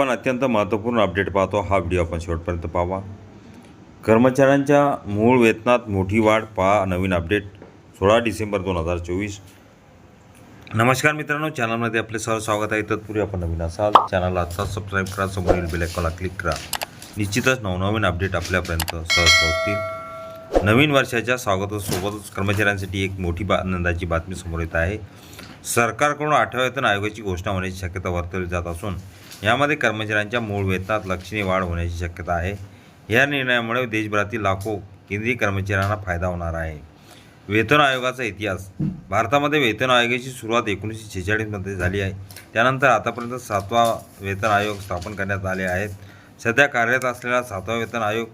पण अत्यंत महत्त्वपूर्ण अपडेट पाहतो हा व्हिडिओ आपण शेवटपर्यंत पाहावा. कर्मचाऱ्यांच्या मूळ वेतनात मोठी वाढ पहा नवीन अपडेट सोळा डिसेंबर दोन हजार चोवीस. नमस्कार मित्रांनो चॅनलमध्ये आपले सहज स्वागत आहे. तत्पूर्वी आपण नवीन असाल चॅनलला आत्ताच सबस्क्राईब करा समोरील बेलायकॉनला क्लिक करा. निश्चितच नवनवीन अपडेट आपल्यापर्यंत सहज पोहोचतील. नवीन वर्षाच्या स्वागतासोबतच कर्मचाऱ्यांसाठी एक मोठी बा आनंदाची बातमी समोर येत आहे. सरकारकडून आठव्या वेतन आयोगाची घोषणा होण्याची शक्यता वर्तवली जात असून यामध्ये कर्मचाऱ्यांच्या मूळ वेतनात लक्षणीय वाढ होण्याची शक्यता आहे. या निर्णयामुळे देशभरातील लाखो केंद्रीय कर्मचाऱ्यांना फायदा होणार आहे. वेतन आयोगाचा इतिहास. भारतामध्ये वेतन आयोगाची सुरुवात एकोणीसशे छेचाळीसमध्ये झाली आहे. त्यानंतर आतापर्यंत सातवा वेतन आयोग स्थापन करण्यात आले आहेत. सध्या कार्यरत असलेला सातवा वेतन आयोग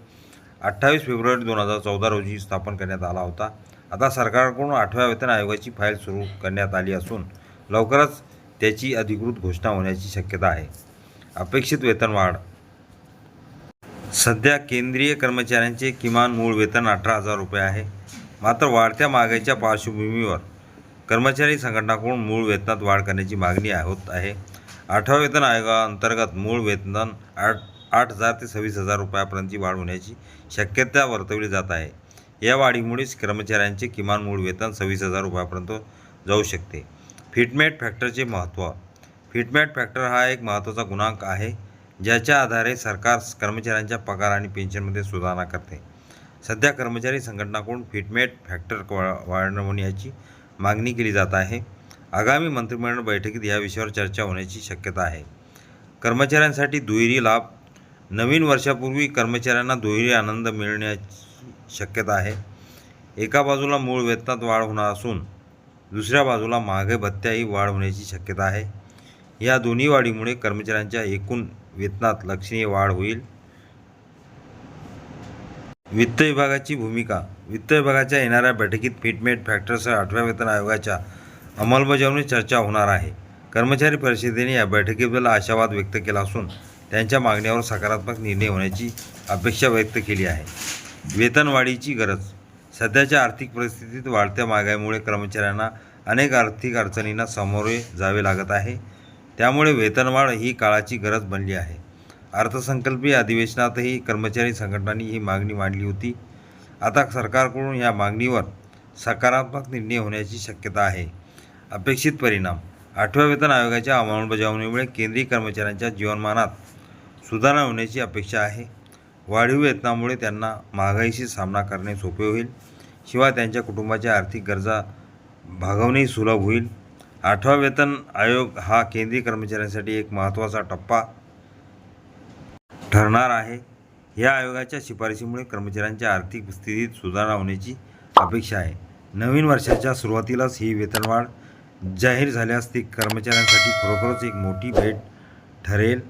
अठ्ठावीस फेब्रुवारी दोन हजार चौदा रोजी स्थापन करण्यात आला होता. आता सरकारकडून आठव्या वेतन आयोगाची फाईल सुरू करण्यात आली असून लवकरच त्याची अधिकृत घोषणा होण्याची शक्यता आहे. अपेक्षित वेतन वाढ. सध्या केंद्रीय कर्मचाऱ्यांचे किमान मूळ वेतन अठरा हजार रुपये आहे. मात्र वाढत्या महागाईच्या पार्श्वभूमीवर कर्मचारी संघटनाकडून मूळ वेतनात वाढ करण्याची मागणी होत आहे. आठव्या वेतन आयोगाअंतर्गत मूळ वेतन आठ आठ हजार ते सव्वीस हजार रुपयापर्यंतची वाढ होण्याची शक्यता वर्तवली जात आहे. या वाढीमुळेच कर्मचाऱ्यांचे किमान मूळ वेतन सव्वीस हजार रुपयापर्यंत जाऊ शकते. फिटमेट फॅक्टरचे महत्त्व फिटमेट फॅक्टर हा एक महत्त्वाचा गुणांक आहे ज्याच्या आधारे सरकार कर्मचाऱ्यांच्या पगार आणि पेन्शनमध्ये सुधारणा करते. सध्या कर्मचारी संघटनाकडून फिटमेट फॅक्टर वा- वाढवण्याची मागणी केली जात आहे. आगामी मंत्रिमंडळ बैठकीत या विषयावर चर्चा होण्याची शक्यता आहे. कर्मचाऱ्यांसाठी दुहेरी लाभ. नवीन वर्षापूर्वी कर्मचाऱ्यांना दुहेरी आनंद मिळण्याची शक्यता आहे. एका बाजूला मूळ वेतनात वाढ होणार असून दुसऱ्या बाजूला महागाई भत्त्याही वाढ होण्याची शक्यता आहे. या दोन्ही वाढीमुळे कर्मचाऱ्यांच्या एकूण वेतनात लक्षणीय वाढ होईल. वित्त विभागाची भूमिका. वित्त विभागाच्या येणाऱ्या बैठकीत फिटमेट फॅक्टरसह आठव्या वेतन आयोगाच्या अंमलबजावणी चर्चा होणार आहे. कर्मचारी परिषदेने या बैठकीबद्दल आशावाद व्यक्त केला असून त्यांच्या मागण्यावर सकारात्मक निर्णय होण्याची अपेक्षा व्यक्त केली आहे. वेतनवाढीची गरज. सध्याच्या आर्थिक परिस्थितीत वाढत्या महागाईमुळे कर्मचाऱ्यांना अनेक आर्थिक अडचणींना सामोरे जावे लागत आहे. त्यामुळे वेतनवाढ ही काळाची गरज बनली आहे. अर्थसंकल्पीय अधिवेशनातही कर्मचारी संघटनांनी ही मागणी मांडली होती. आता सरकारकडून या मागणीवर सकारात्मक निर्णय होण्याची शक्यता आहे. अपेक्षित परिणाम. आठव्या वेतन आयोगाच्या अंमलबजावणीमुळे केंद्रीय कर्मचाऱ्यांच्या जीवनमानात सुधारणा होण्याची अपेक्षा आहे. वाढीव वेतनामुळे त्यांना महागाईशी सामना करणे सोपे होईल. शिवाय त्यांच्या कुटुंबाच्या आर्थिक गरजा भागवणेही सुलभ होईल. आठवा वेतन आयोग हा केंद्रीय कर्मचाऱ्यांसाठी एक महत्त्वाचा टप्पा ठरणार आहे. या आयोगाच्या शिफारशीमुळे कर्मचाऱ्यांच्या आर्थिक स्थितीत सुधारणा होण्याची अपेक्षा आहे. नवीन वर्षाच्या सुरुवातीलाच ही वेतनवाढ जाहीर झाल्यास ती कर्मचाऱ्यांसाठी खरोखरच एक मोठी भेट ठरेल.